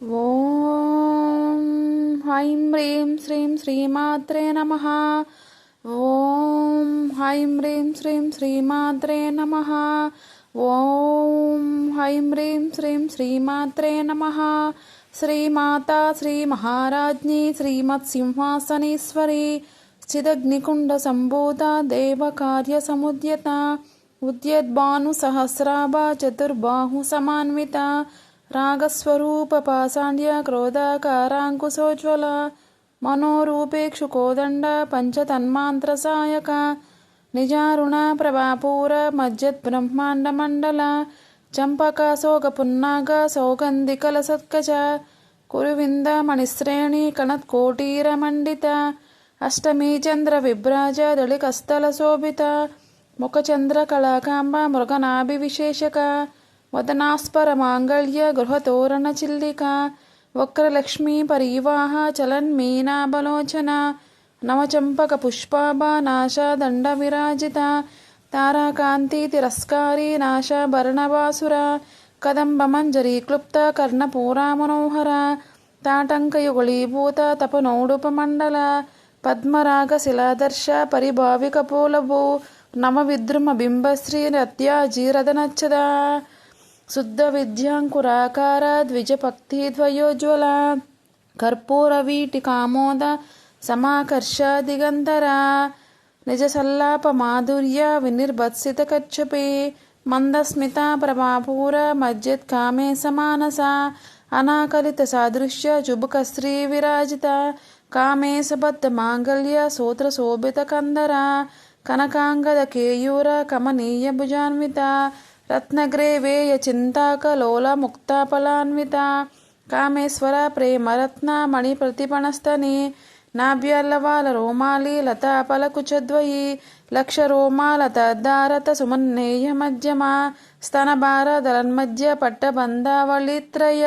ఓం హైం హ్రీం శ్రీం శ్రీమాత్రే నమ. ఓం హైం హ్రీం శ్రీం శ్రీమాత్రే నమ. ఓం హైం హ్రీం శ్రీం శ్రీమాత్రే నమ. శ్రీమాత శ్రీ మహారాజ్ఞి శ్రీమత్సింహాసనేశ్వరి చిదగ్నికుండ సంభూత దేవకార్య సముద్యత ఉద్యద్భాను సహస్రాభ చతుర్బాహు సమాన్విత రాగస్వరూప పాసాండ్య క్రోధాకారాంకుశోజ్వల మనోరూపేక్షుకోదండ పంచతన్మాంత్రసాయక నిజారుణ ప్రభాపూర మజ్జత్ బ్రహ్మాండ మండల చంపక శోక పున్నాగ సౌగంధికల కురువింద మణిశ్రేణి కణత్కోటీర మండిత అష్టమీ చంద్ర విభ్రాజ దళికస్థల శోభిత ముఖచంద్ర కళాకాంబ మృగనాభి విశేషక వదనాస్పర మాంగళ్య గృహతోరణ చిల్లిక వక్రలక్ష్మీ పరీవాహ చలన్మీనాబలోచన నవచంపక పుష్పాభ నాశాదండ విరాజిత తారాకాంతి తిరస్కారీ నాశ కదంబమంజరీ క్లుప్త కర్ణపూరా మనోహర తాటంకయుగళీభూత తపనౌడుపమండల పద్మరాగ శిలాదర్శ పరిభావిక పూలభూ నమ విద్రుమ బింబశ్రీ నత్యాజీరదనచ్చదా శుద్ధ విద్యాంకురాకార ద్విజపక్తిద్వయోజ్వల కర్పూర వీటి కామోద సమాకర్ష దిగంధర నిజ సల్లాప మాధుర్య వినిర్భత్సిత కచ్చపే మందస్మిత ప్రభాపూర మజ్జత్ కామే సమానస అనాకలిత సాదృశ్య చుబుక శ్రీ విరాజిత కామేశబద్ధ మాంగళ్య సూత్ర శోభిత కందర కనకాంగద కేయూర కమనీయ భుజాన్విత రత్నగ్రేవేయ చింతాక లోల ముక్తాఫలాన్విత కామేశ్వర ప్రేమరత్న మణి ప్రతిపణస్తని నాభ్యల్లవాల రోమాలి లతాపలకుచద్వయి లక్ష రోమాల తద్దారత సుమన్నేయ మధ్యమ. స్తనభార దళన్మధ్య పట్టబంధావళిత్రయ